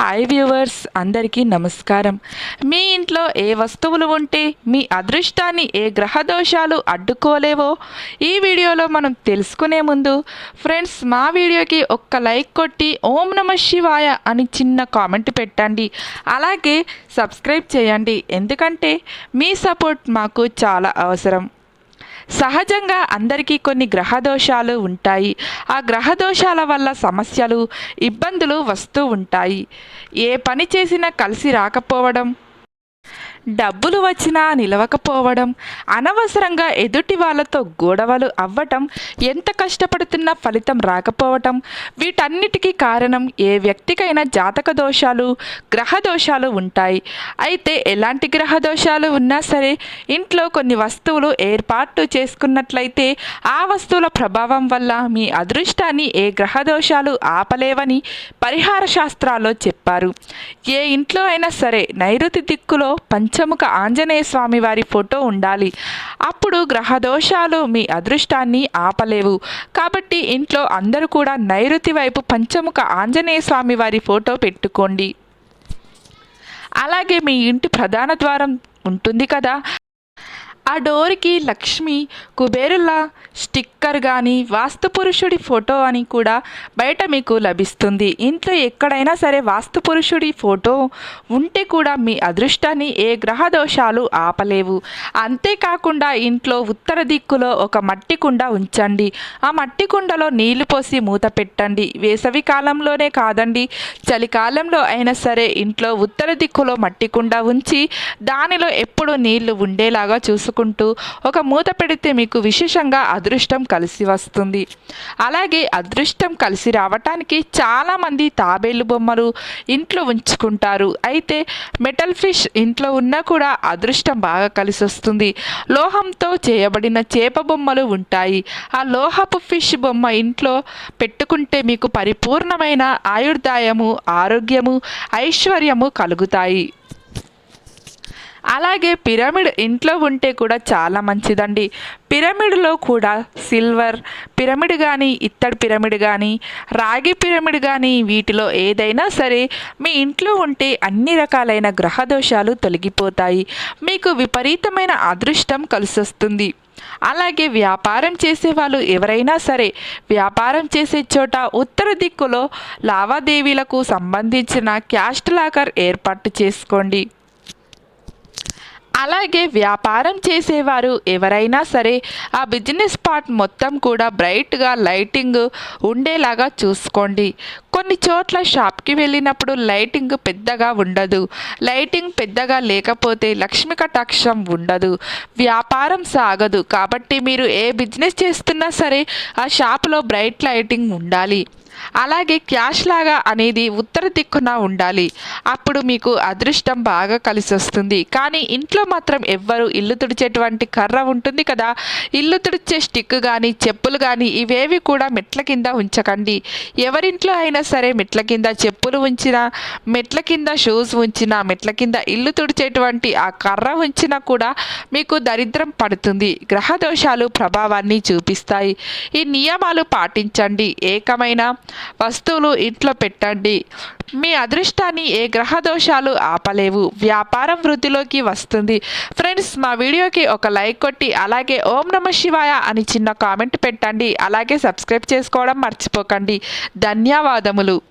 Hi viewers అందరికీ నమస్కారం. మీ ఇంట్లో ఏ వస్తువులు ఉంటే మీ అదృష్టాన్ని ఏ గ్రహ దోషాలు అడ్డుకోలేవో ఈ వీడియోలో మనం తెలుసుకునే ముందు ఫ్రెండ్స్ మా వీడియోకి ఒక్క లైక్ కొట్టి ఓం నమ శివాయ అని చిన్న కామెంట్ పెట్టండి. అలాగే సబ్స్క్రైబ్ చేయండి. ఎందుకంటే మీ సపోర్ట్ మాకు చాలా అవసరం. సహజంగా అందరికీ కొన్ని గ్రహదోషాలు ఉంటాయి. ఆ గ్రహ దోషాల వల్ల సమస్యలు ఇబ్బందులు వస్తూ ఉంటాయి. ఏ పని చేసినా కలిసి రాకపోవడం డబ్బులు వచ్చినా నిలవకపోవడం అనవసరంగా ఎదుటి వాళ్ళతో గొడవలు అవ్వటం ఎంత కష్టపడుతున్నా ఫలితం రాకపోవటం వీటన్నిటికీ కారణం ఏ వ్యక్తికైనా జాతక దోషాలు గ్రహ దోషాలు ఉంటాయి. అయితే ఎలాంటి గ్రహ దోషాలు ఉన్నా సరే ఇంట్లో కొన్ని వస్తువులు ఏర్పాటు చేసుకున్నట్లయితే ఆ వస్తువుల ప్రభావం వల్ల మీ అదృష్టాన్ని ఏ గ్రహ దోషాలు ఆపలేవని పరిహార శాస్త్రాల్లో చెప్పారు. ఏ ఇంట్లో అయినా సరే నైరుతి దిక్కులో పంచ పంచముఖ ఆంజనేయ స్వామి వారి ఫోటో ఉండాలి. అప్పుడు గ్రహ దోషాలు మీ అదృష్టాన్ని ఆపలేవు. కాబట్టి ఇంట్లో అందరూ కూడా నైరుతి వైపు పంచముఖ ఆంజనేయ స్వామి వారి ఫోటో పెట్టుకోండి. అలాగే మీ ఇంటి ప్రధాన ద్వారం ఉంటుంది కదా. ఆ డోర్కి లక్ష్మి కుబేరుల స్టిక్కర్ కానీ వాస్తు పురుషుడి ఫోటో అని కూడా బయట మీకు లభిస్తుంది. ఇంట్లో ఎక్కడైనా సరే వాస్తు పురుషుడి ఫోటో ఉంటే కూడా మీ అదృష్టాన్ని ఏ గ్రహ దోషాలు ఆపలేవు. అంతేకాకుండా ఇంట్లో ఉత్తర దిక్కులో ఒక మట్టి కుండ ఉంచండి. ఆ మట్టి కుండలో నీళ్ళు పోసి మూత పెట్టండి. వేసవి కాలంలోనే కాదండి. చలికాలంలో అయినా సరే ఇంట్లో ఉత్తర దిక్కులో మట్టి కుండ ఉంచి దానిలో ఎప్పుడు నీళ్ళు ఉండేలాగా చూసుకుంటూ ఒక మూత పెడితే మీకు విశేషంగా అదృష్టం కలిసి వస్తుంది. అలాగే అదృష్టం కలిసి రావటానికి చాలామంది తాబేలు బొమ్మలు ఇంట్లో ఉంచుకుంటారు. అయితే మెటల్ ఫిష్ ఇంట్లో ఉన్నా కూడా అదృష్టం బాగా కలిసి వస్తుంది. లోహంతో చేయబడిన చేప బొమ్మలు ఉంటాయి. ఆ లోహపు ఫిష్ బొమ్మ ఇంట్లో పెట్టుకుంటే మీకు పరిపూర్ణమైన ఆయుర్దాయము ఆరోగ్యము ఐశ్వర్యము కలుగుతాయి. అలాగే పిరమిడ్ ఇంట్లో ఉంటే కూడా చాలా మంచిదండి. పిరమిడ్లో కూడా సిల్వర్ పిరమిడ్ కానీ ఇత్తడి పిరమిడ్ కానీ రాగి పిరమిడ్ కానీ వీటిలో ఏదైనా సరే మీ ఇంట్లో ఉంటే అన్ని రకాలైన గ్రహ దోషాలు తొలగిపోతాయి. మీకు విపరీతమైన అదృష్టం కలిసొస్తుంది. అలాగే వ్యాపారం చేసే వాళ్ళు ఎవరైనా సరే వ్యాపారం చేసే చోట ఉత్తర దిక్కులో లావాదేవీలకు సంబంధించిన క్యాస్ట్ లాకర్ ఏర్పాటు చేసుకోండి. అలాగే వ్యాపారం చేసేవారు ఎవరైనా సరే ఆ బిజినెస్ పార్ట్ మొత్తం కూడా బ్రైట్గా లైటింగ్ ఉండేలాగా చూసుకోండి. కొన్ని చోట్ల షాప్కి వెళ్ళినప్పుడు లైటింగ్ పెద్దగా ఉండదు. లైటింగ్ పెద్దగా లేకపోతే లక్ష్మి కటాక్షం ఉండదు. వ్యాపారం సాగదు. కాబట్టి మీరు ఏ బిజినెస్ చేస్తున్నా సరే ఆ షాప్లో బ్రైట్ లైటింగ్ ఉండాలి. అలాగే క్యాష్ లాగా అనేది ఉత్తర దిక్కున ఉండాలి. అప్పుడు మీకు అదృష్టం బాగా కలిసి వస్తుంది. కానీ ఇంట్లో మాత్రం ఎవ్వరు ఇల్లు తుడిచేటువంటి కర్ర ఉంటుంది కదా. ఇల్లు తుడిచే స్టిక్ కానీ చెప్పులు కానీ ఇవేవి కూడా మెట్ల కింద ఉంచకండి. ఎవరింట్లో అయినా సరే మెట్ల కింద చెప్పులు ఉంచినా మెట్ల కింద షూస్ ఉంచినా మెట్ల కింద ఇల్లు తుడిచేటువంటి ఆ కర్ర ఉంచినా కూడా మీకు దరిద్రం పడుతుంది. గ్రహ దోషాలు ప్రభావాన్ని చూపిస్తాయి. ఈ నియమాలు పాటించండి. ఏకమైన వస్తువులు ఇంట్లో పెట్టండి. మీ అదృష్టాన్ని ఏ గ్రహ దోషాలు ఆపలేవు. వ్యాపారం వృద్ధిలోకి వస్తుంది. ఫ్రెండ్స్ మా వీడియోకి ఒక లైక్ కొట్టి అలాగే ఓం నమ శివాయ అని చిన్న కామెంట్ పెట్టండి. అలాగే సబ్స్క్రైబ్ చేసుకోవడం మర్చిపోకండి. ధన్యవాదములు.